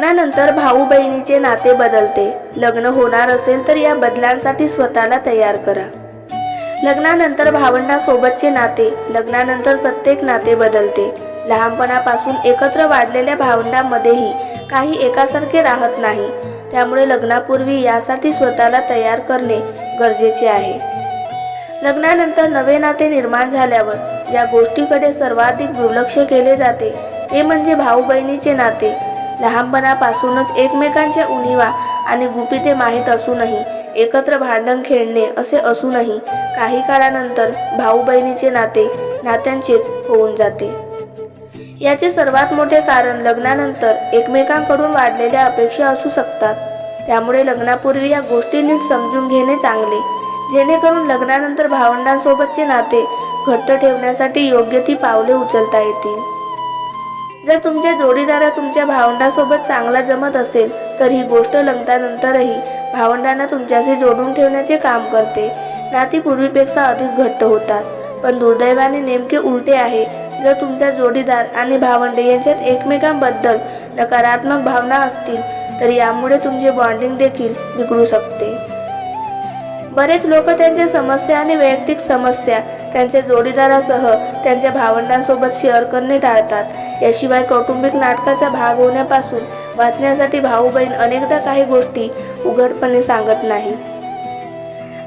लग्नानंतर भाऊ बहिणीचे नाते बदलते. लग्न होणार असेल तर या बदलांसाठी स्वतःला तयार करा. लग्नानंतर भावंडासोबतचे नाते लग्नानंतर प्रत्येक नाते बदलते. लहानपणापासून एकत्र वाढलेल्या भावंडांमध्येही काही एकासारखे राहत नाही. त्यामुळे लग्नापूर्वी यासाठी स्वतःला तयार करणे गरजेचे आहे. लग्नानंतर नवे नाते निर्माण झाल्यावर ज्या गोष्टीकडे सर्वाधिक दुर्लक्ष केले जाते ते म्हणजे भाऊ बहिणीचे नाते. लहानपणापासूनच एकमेकांच्या उणीवा आणि गुपिते माहीत असूनही एकत्र भांडण खेळणे असे असूनही काही काळानंतर भाऊ बहिणीचे नाते नात्यांचेच होऊन जाते. याचे सर्वात मोठे कारण लग्नानंतर एकमेकांकडून वाढलेल्या अपेक्षा असू शकतात. त्यामुळे लग्नापूर्वी या गोष्टी नीट समजून घेणे चांगले जेणेकरून लग्नानंतर भावंडांसोबतचे नाते घट्ट ठेवण्यासाठी योग्य ती पावले उचलता येतील. जर तुमच्या जोडीदारा तुमच्या भावंडासोबत चांगला जमत असेल तर ही गोष्ट लग्नानंतरही भावंडांना तुमच्याशी जोडून ठेवण्याचे काम करते. नाती पूर्वीपेक्षा अधिक घट्ट होतात. पण दुर्दैवाने नेमके उलटे आहे. जर तुमचा जोडीदार आणि भावंडे यांच्यात एकमेकांबद्दल नकारात्मक भावना असतील तर यामुळे तुमचे बॉन्डिंग देखील बिघडू शकते. बरेच लोक त्यांच्या समस्या आणि वैयक्तिक समस्या त्यांच्या जोडीदारासह त्यांच्या भावंडांसोबत शेअर करणे टाळतात. याशिवाय कौटुंबिक नाटकाचा भाग होण्यापासून वाचण्यासाठी भाऊ बहीण अनेकदा काही गोष्टी उघडपणे सांगत नाही.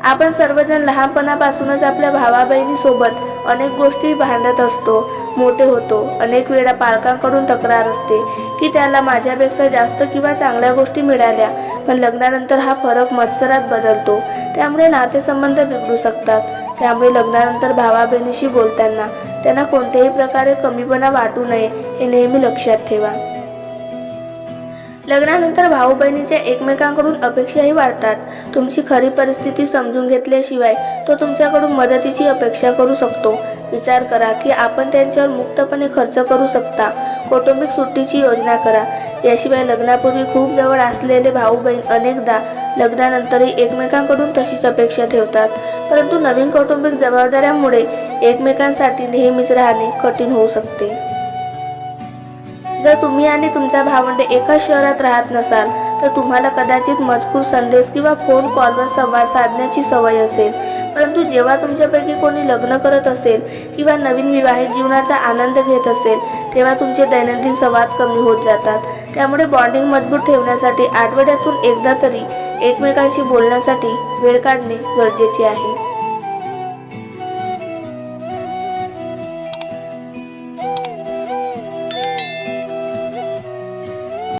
आपण सर्वजण लहानपणापासूनच आपल्या भावा बहिणीसोबत अनेक गोष्टी भांडत असतो मोठे होतो अनेक वेळा पालकांकडून तक्रार असते की त्याला माझ्यापेक्षा जास्त किंवा चांगल्या गोष्टी मिळाल्या पण लग्नानंतर हा फरक मत्सरात बदलतो त्यामुळे नातेसंबंध बिघडू शकतात. त्यामुळे लग्नानंतर भावा बहिणीशी बोलताना त्यांना कोणत्याही प्रकारे कमीपणा वाटू नये हे नेहमी लक्षात ठेवा. लग्नानंतर भाऊ बहिणीच्या एकमेकांकडून अपेक्षाही वाढतात. तुमची खरी परिस्थिती समजून घेतल्याशिवाय तो तुमच्याकडून मदतीची अपेक्षा करू शकतो. विचार करा की आपण त्यांच्यावर मुक्तपणे खर्च करू शकता. कौटुंबिक सुट्टीची योजना करा. याशिवाय लग्नापूर्वी खूप जवळ असलेले भाऊ बहीण अनेकदा लग्नानंतरही एकमेकांकडून तशीच अपेक्षा ठेवतात. परंतु नवीन कौटुंबिक जबाबदाऱ्यांमुळे एकमेकांसाठी नेहमीच राहणे कठीण होऊ शकते. जर तुम्ही आणि तुमचा भावंडे एकाच शहरात राहत नसाल तर तुम्हाला कदाचित मजकूर संदेश किंवा फोन कॉलवर संवाद साधण्याची सवय असेल. परंतु जेव्हा तुमच्यापैकी कोणी लग्न करत असेल किंवा नवीन विवाहित जीवनाचा आनंद घेत असेल तेव्हा तुमचे दैनंदिन संवाद कमी होत जातात. त्यामुळे बॉन्डिंग मजबूत ठेवण्यासाठी आठवड्यातून एकदा तरी एकमेकांशी बोलण्यासाठी वेळ काढणे गरजेचे आहे.